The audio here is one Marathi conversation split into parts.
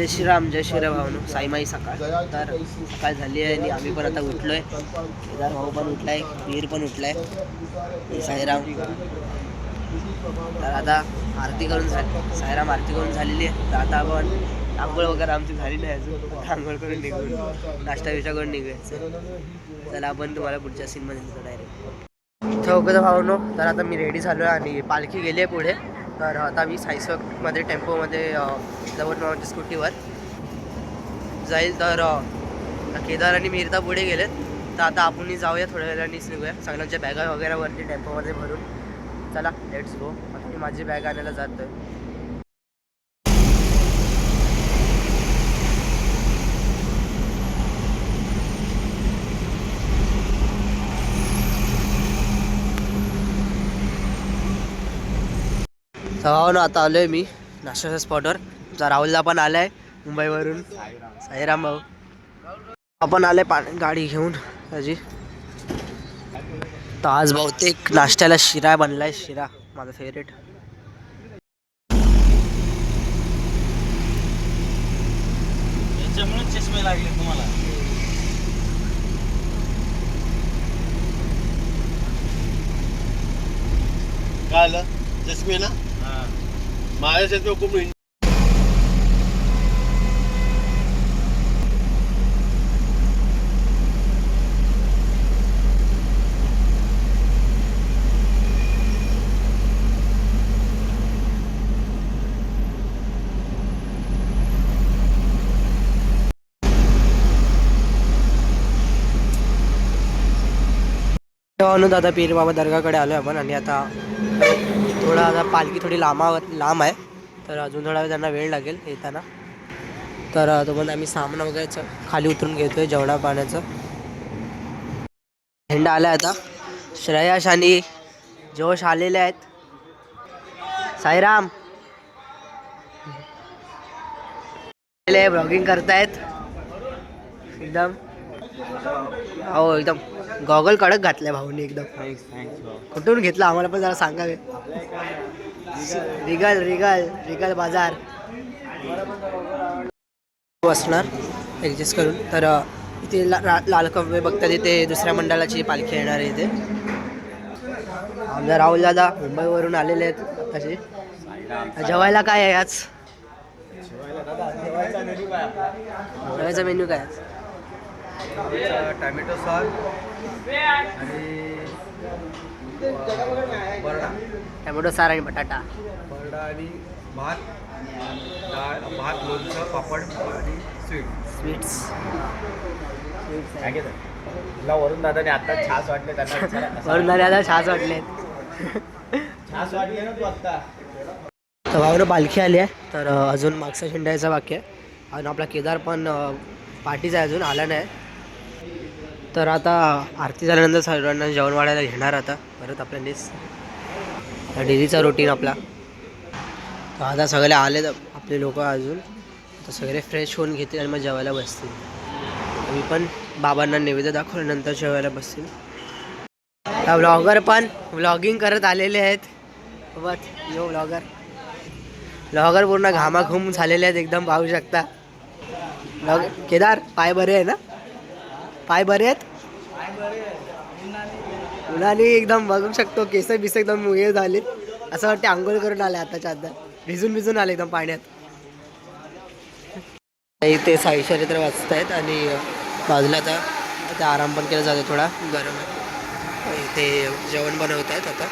जय श्रीराम जय श्रीराम भावनो. साईमाई सकाळ. तर सकाळ झाली आहे आणि आम्ही पण आता उठलोय. केदार भाऊ पण उठला आहे वीर पण उठला आहे साईराम. तर आता आरती करून झाली साईराम आरती करून झालेली आहे. तर आता आपण आंघोळ वगैरे आमची झाली नाही अजून. आंघोळ करून निघून नाश्ता बिष्टा करून निघूयाचं चला आपण तुम्हाला पुढच्या सीनमध्ये डायरेक्ट डायरेक्ट चौकदा भावनो तर आता मी रेडी झालो आहे आणि पालखी गेली आहे पुढे. तर आता मी सायसकमध्ये टेम्पोमध्ये जवळ माझ्या स्कूटीवर. जाईल तर केदार आणि मिरता पुढे गेलेत. तर आता आपणही जाऊया थोड्या वेळानेच निघूया. सगळ्यांच्या बॅगा वगैरे वरती टेम्पोमध्ये भरून. चला लेट्स गो आता मी माझी बॅग आणायला जातो आहे हो ना आता आलोय मी नाश्त्याच्या स्पॉटवर जा राहुलला पण आलाय मुंबईवरून. साईराम भाऊ. आपण आले पा गाडी घेऊन त्याची तर आज बहुतेक नाश्त्याला शिरा बनलाय शिरा माझा फेवरेट त्याच्यामुळे चष्मे लागले तुम्हाला. काय आलं? चष्मे ना? माझ्या चष्मे खूप इन- म्हणून आता पीर बाबा दर्गाकडे आलो आपण आणि आता थोडा आता पालखी थोडी लांबावर लांब आहे. तर अजून थोडा वेळ त्यांना वेळ लागेल येताना. तर तोपर्यंत आम्ही सामान वगैरे खाली उतरून घेतोय जेवणा पाण्याचं. झेंडा आला आता. श्रेयश आणि जोश आलेले आहेत. साईराम. ब्लॉगिंग करतायत. एकदम. हो एकदम गॉगल कडक घातलाय भाऊनी एकदम. कुठून घेतला आम्हाला पण जरा सांगावे. रिगल रिगल रिगल बाजार. असणार ॲडजस्ट करून. तर इथे ला, लाल कव्वे बघता तिथे दुसऱ्या मंडळाची पालखी येणार आहे इथे. आमचा राहुल दादा मुंबईवरून आलेले आहेत आताचे जेवायला काय आहे आज? जेवायचा मेन्यू काय? आहे आज? टॅमॅटो सॉस आणि बरडा. टॅमॅटो सार आणि बटाटा. बरडा आणि भात डाळ भात लोणचं पापड आणि स्वीट. स्वीट्स. घेतं तुला वरून दादाने आता छास वाटले त्यांना वरून दादा आता छास वाटले. छास वाटली ना तू आत्ता तर भावनं पालखी आली आहे. तर अजून मागचा शिंडायचा बाकी आहे. आणि आपला केदार पण पार्टीचा आहे अजून आला नाही. तर आता आरती झाल्यानंतर सर्वांना जेवण वाढायला घेणार आता. परत आपल्या डेस डेलीचा रुटीन आपला. तर आता सगळे आले आपले लोक अजून. तर सगळे फ्रेश होऊन घेतील आणि मग जेवायला बसतील. मी पण बाबांना नैवेद्य दाखवल्यानंतर जेवायला बसतील. व्लॉगर पण व्लॉगिंग करत आलेले आहेत. सोबत यो व्लॉगर व्लॉगर पूर्ण घामाघूम झालेले आहेत एकदम पाहू शकता. ब्लॉग केदार पाय बरे आहे ना? पाय बरे आहेत? उन्हाने एकदम बघू शकतो केस बिस एकदम हे झाले असं वाटते आंघोळ करून आले आताच्या आता भिजून भिजून आले एकदम पाण्यात. इथे साई तर वाचत आहेत आणि बाजूला आता आता आराम पण केला जातो थोडा. गरम आहे. इथे जेवण बनवत आहेत आता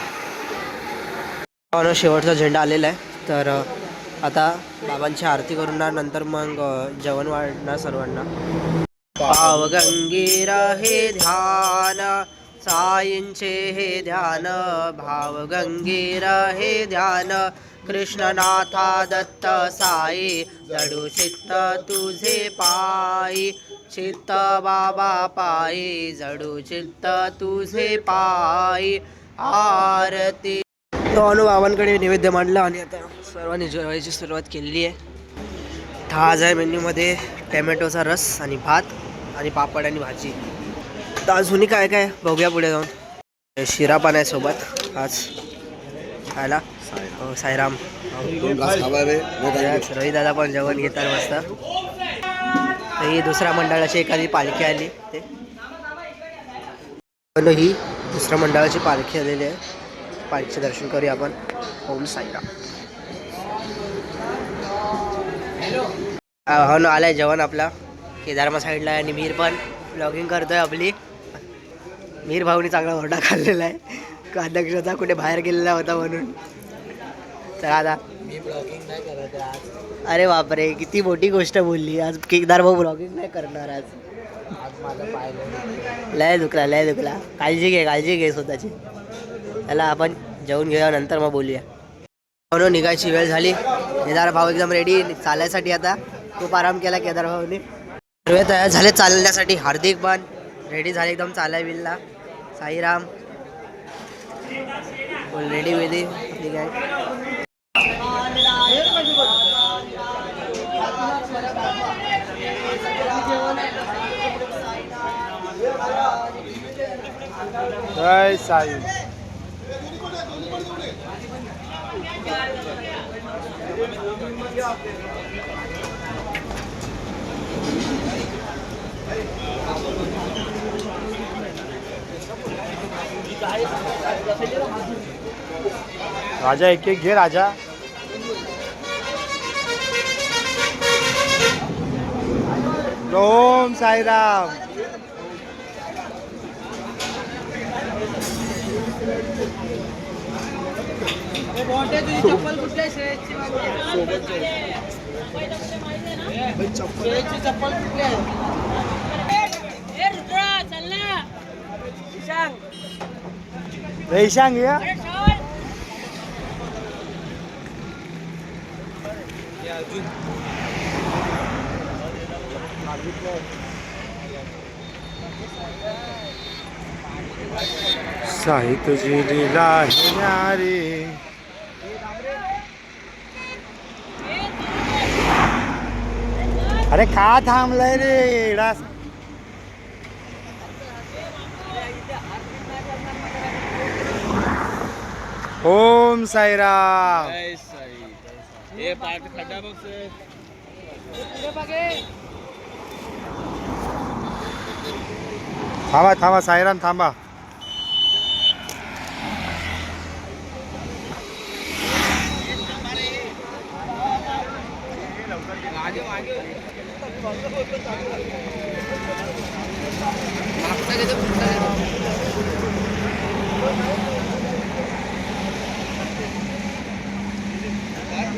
शेवटचा झेंडा आलेला आहे. तर आता बाबांची आरती करून नंतर मग जेवण वाढणार सर्वांना. पाव हे ध्यान साईंचे हे ध्यान भाव हे ध्यान कृष्णनाथा दत्त साई जडू चित्त तुझे पायी चित्त बाबा पायी जडू चित्त तुझे पायी आरती. तो अनुभावांकडे नैवेद्य मांडला आणि आता सर्वांनी जेवायची सुरुवात केलेली आहे. दहा आहे मेन्यूमध्ये टॅमॅटोचा रस आणि भात. आणि पापड आणि भाजी. तर अजूनही काय काय बघूया पुढे जाऊन. शिरा पण आहे सोबत आज खायला. हो साईराम. दोन घास खावा रे. नाही काय Yes, रोहित दादा पण जेवण घेतात मस्त. ही दुसऱ्या मंडळाची एखादी पालखी आली. ते. पण ही दुसऱ्या मंडळाची पालखी आलेली आहे. पालखीचे दर्शन करूया आपण. ओम साईराम. हो ना आलाय जेवण आपला. केदारमा साईडला आहे आणि मीर पण ब्लॉगिंग करतोय आपली. मीर भाऊनी चांगला ओरडा खाल्लेला आहे. का अध्यक्षता कुठे बाहेर गेलेला होता म्हणून. तर आता अरे बापरे किती मोठी गोष्ट बोलली. आज केदार भाऊ ब्लॉगिंग नाही करणार आज. लय दुखला लय दुखला. काळजी घे काळजी घे स्वतःची. त्याला आपण जेवून घेऊया नंतर मग बोलूया. म्हणून निघायची वेळ झाली. केदार भाऊ एकदम रेडी चालायसाठी आता खूप आराम केला केदार भाऊनी. सर्व तयार झाले चालण्यासाठी. हार्दिक पण रेडी झाले एकदम चालाय बिलला साईराम रेडी वेदी ठीक आहे जय साई. राजा एक एक घे राजा. ओम साईराम. ए रुद्रा चल ना ईशान रेशांग या। अरे साहित्य तुझी लीला हे अरे का थांबलाय रे एडा ओम साईराम. थांबा थांबा साईराम थांबा.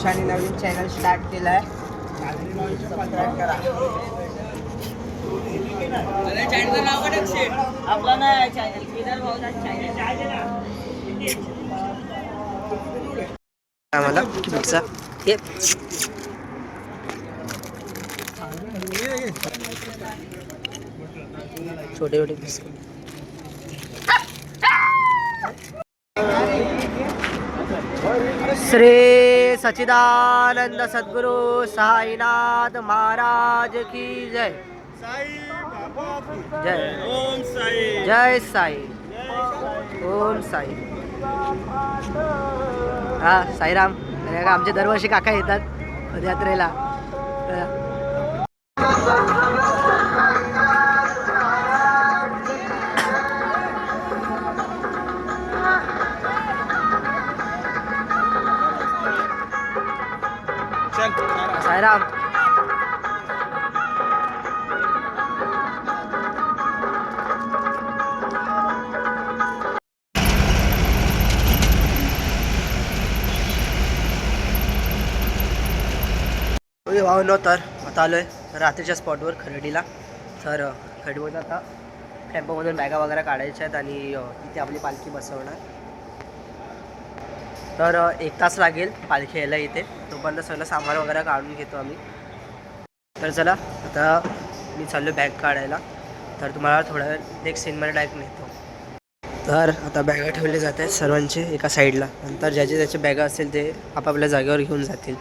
दिवसाने नवीन चॅनल स्टार्ट केलाय. सबस्क्राईब करा आपला नाही चॅनल केदार भाऊचा चॅनल आम्हाला? पिझ्झा हे छोटे छोटे श्री सच्चिदानंद सद्गुरु साईनाथ महाराज की जय। जय। ओम साई। जय साई। ओम साई। हा साईराम आमचे दरवर्षी काका येतात पदयात्रेला. राम. साईराम ओके भावनो तर. आता आलो आहे रात्रीच्या स्पॉटवर खरेडीला. तर अ, खरेडीमध्ये आता टेम्पोमधून बॅगा वगैरे काढायच्या आहेत आणि तिथे इथे आपली पालखी बसवणार. तर एक तास लागेल पालखी यायला इथे. तोपर्यंत सगळं सामान वगैरे काढून घेतो आम्ही. तर चला आता मी चाललो बॅग काढायला. तर तुम्हाला थोड्या वेळ नेक्स्ट सीनमध्ये डायरेक्ट नेतो तर आता बॅगा ठेवले जात आहेत सर्वांचे एका साईडला नंतर ज्याचे ज्याचे बॅगा असतील ते आपापल्या जागेवर घेऊन जातील.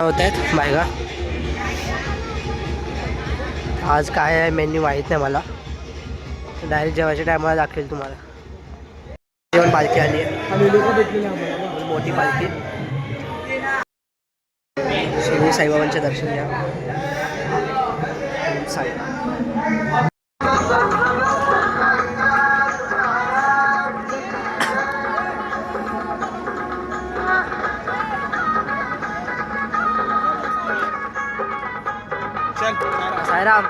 होत आहेत? बायगा. आज काय आहे मेन्यू माहीत नाही मला. डायरेक्ट जेवायच्या टायमाला दाखवेल तुम्हाला. जेवण पालखी आली आहे. मोठी पालखी. शिर्डी साईबाबांचे दर्शन घ्या. साई. साईराम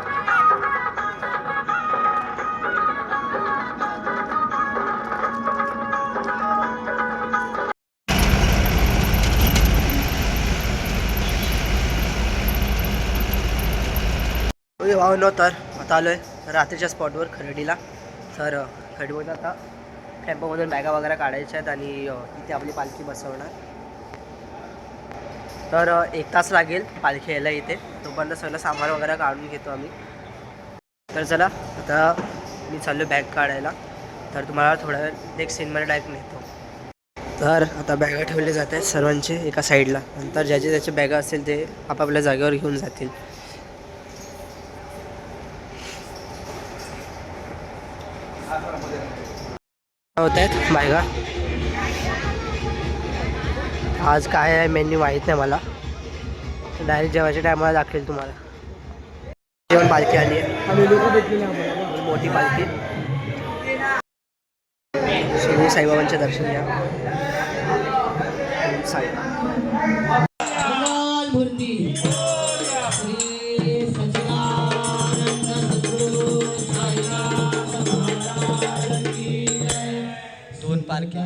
ओके भावनो तर. आता आलो आहे रात्रीच्या स्पॉटवर खरेडीला तर खरेडीमध्ये आता टेम्पोमधून बॅगा वगैरे काढायच्या आहेत आणि इथे आपली पालखी बसवणार. तर एक तास लागेल पालखी यायला इथे. तोपर्यंत सगळं सामान वगैरे काढून घेतो आम्ही. तर चला आता मी चाललो बॅग काढायला. तर तुम्हाला थोड्या वेळ नेक्स्ट सीनमध्ये डायरेक्ट नेतो तर आता बॅगा ठेवले जात आहेत सर्वांचे एका साईडला नंतर ज्याचे ज्याचे बॅगा असतील ते आपापल्या जागेवर घेऊन जातील. होत आहेत? बायगा. आज काय आहे मेन्यू माहीत नाही मला. डायरेक्ट जेवायच्या टायमाला दाखवेल तुम्हाला. जेवण पालखी आली आहे. मोठी पालखी शिर्डी साईबाबांचे दर्शन घ्या. साई. दोन पालखी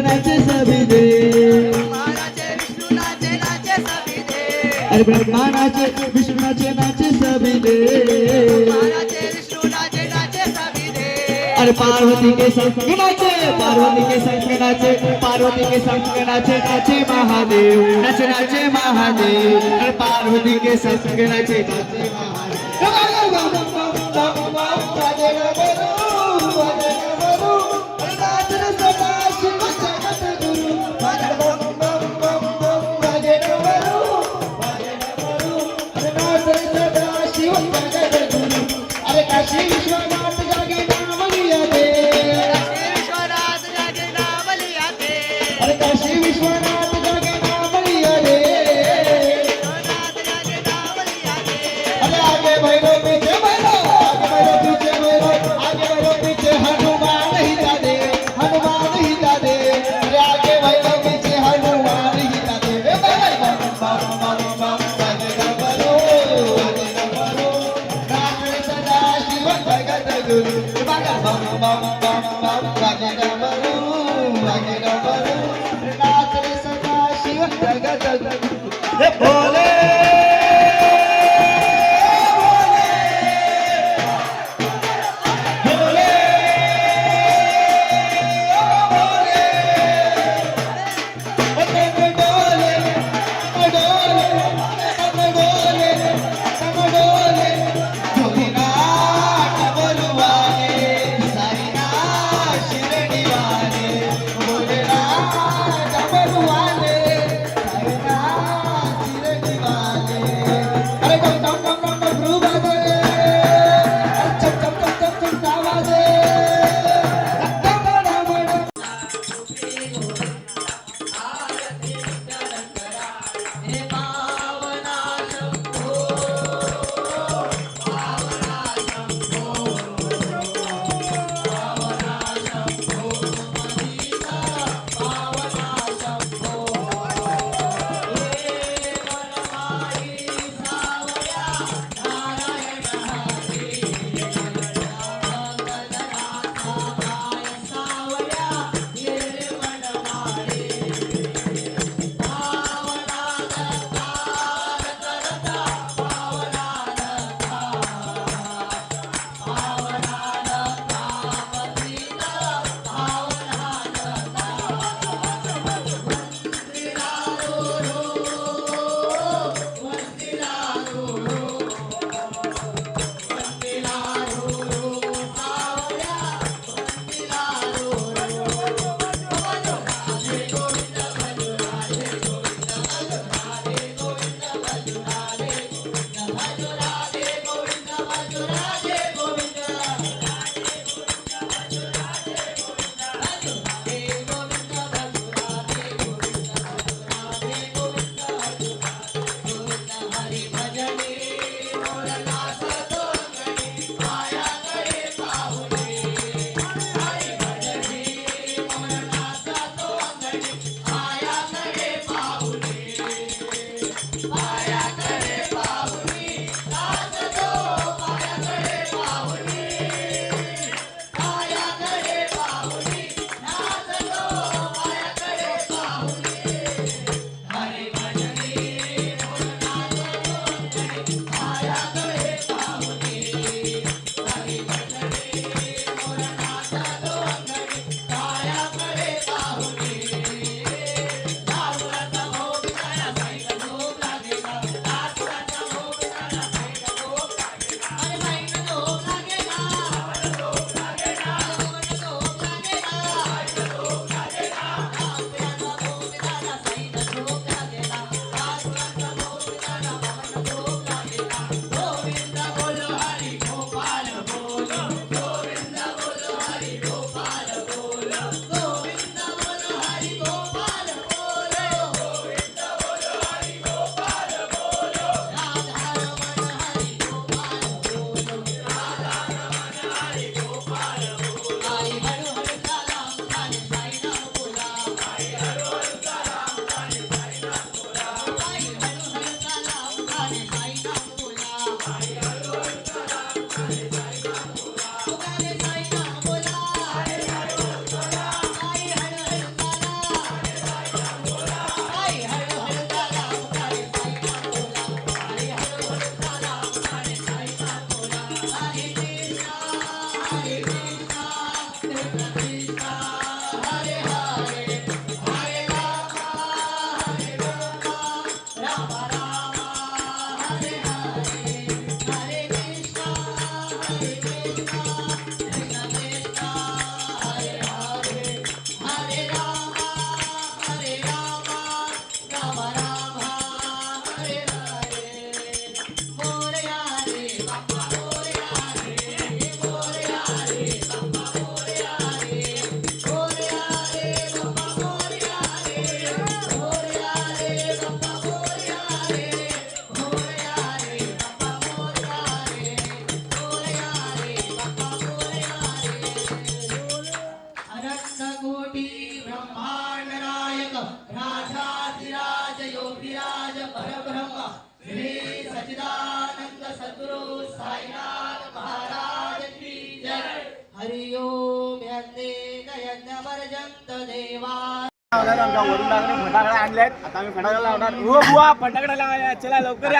नाचे नाचे सबिदे अरे ब्रह्मा नाचे नाचे नाचे सबिदे पार्वती के संग पार्वती के संग पार्वती के संग नाचे महादेव. नाचे नाचे महादेव. पार्वती के संग नाचे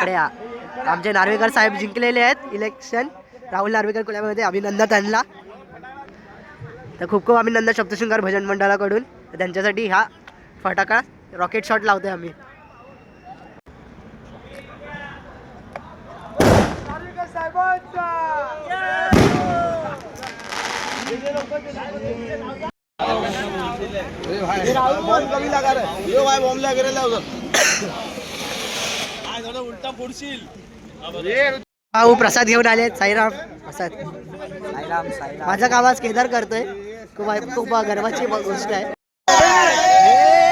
इकडे या. आमचे नार्वेकर साहेब जिंकलेले आहेत. इलेक्शन. राहुल नार्वेकर कुल्यामध्ये अभिनंदन त्यांना. तर खूप खूप अभिनंदन सप्तशृंगार भजन मंडळाकडून. तर त्यांच्यासाठी हा फटाका रॉकेट शॉट लावतोय आम्ही. भाऊ प्रसाद घेऊन आले साईराम. प्रसाद. साईराम साईराम. माझा आवाज केदार करतोय. खूप खूप गर्वाची गोष्ट आहे.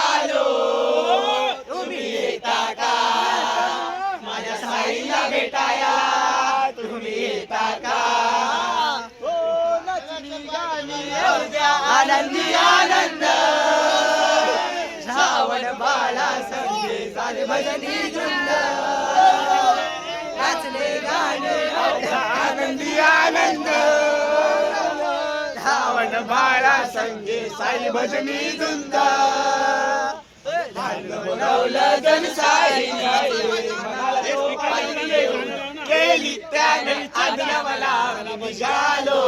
आनंदी आनंद। श्रावण बाळा संगे झाले भजनी झुंड नाचले गाणे आनंदी आनंद। श्रावण बाळा संगे साई भजनी झुंड बोलवलं जन केली त्याने आज्ञा मला निघालो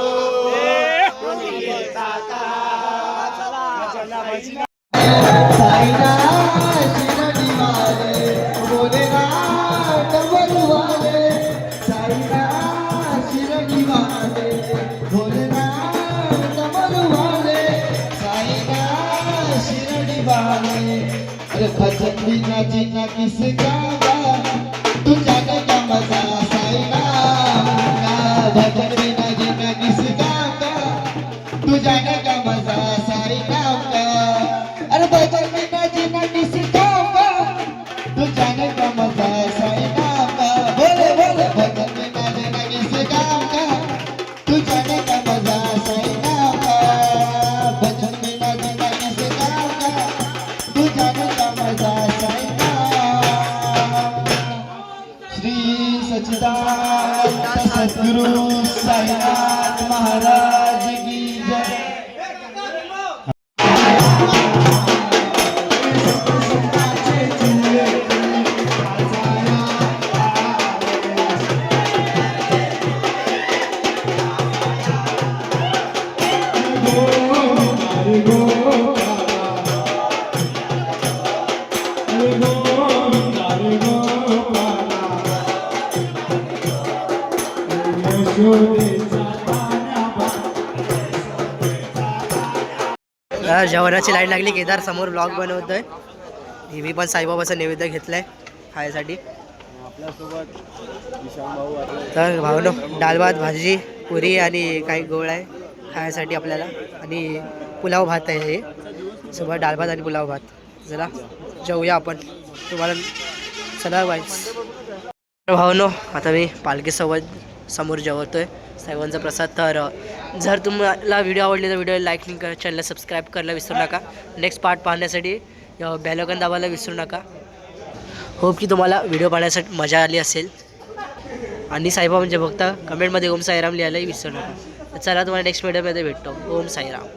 साईनाथ शिरडी वाले अरे भजन जीना किस जेवणाची लाईन लागली केदार समोर ब्लॉग बनवतोय. मी पण साईबाबाचं नैवेद्य घेतलंय खायसाठी. तर भावनो डाल भात भाजी पुरी आणि काही गोळ आहे खायसाठी आपल्याला. आणि पुलाव भात आहे हे. सोबत डाल भात आणि पुलाव भात. जरा जेवूया आपण. तुम्हाला चला बाईस भाऊ भावनो आता मी पालखीसोबत समोर जेवतो आहे साहेबांचा प्रसाद. तर जर तुम्हाला व्हिडिओ आवडले तर व्हिडिओ लाईक करा चॅनलला सबस्क्राईब करायला विसरू नका. नेक्स्ट पार्ट पाहण्यासाठी बॅलोकन दाबायला विसरू नका. होप की तुम्हाला व्हिडिओ पाहण्यासाठी मजा आली असेल. आणि साहेबा म्हणजे फक्त कमेंटमध्ये ओम साईराम लिहायलाही विसरू नका. चला तुम्हाला नेक्स्ट व्हिडिओमध्ये भेटतो. ओम साईराम.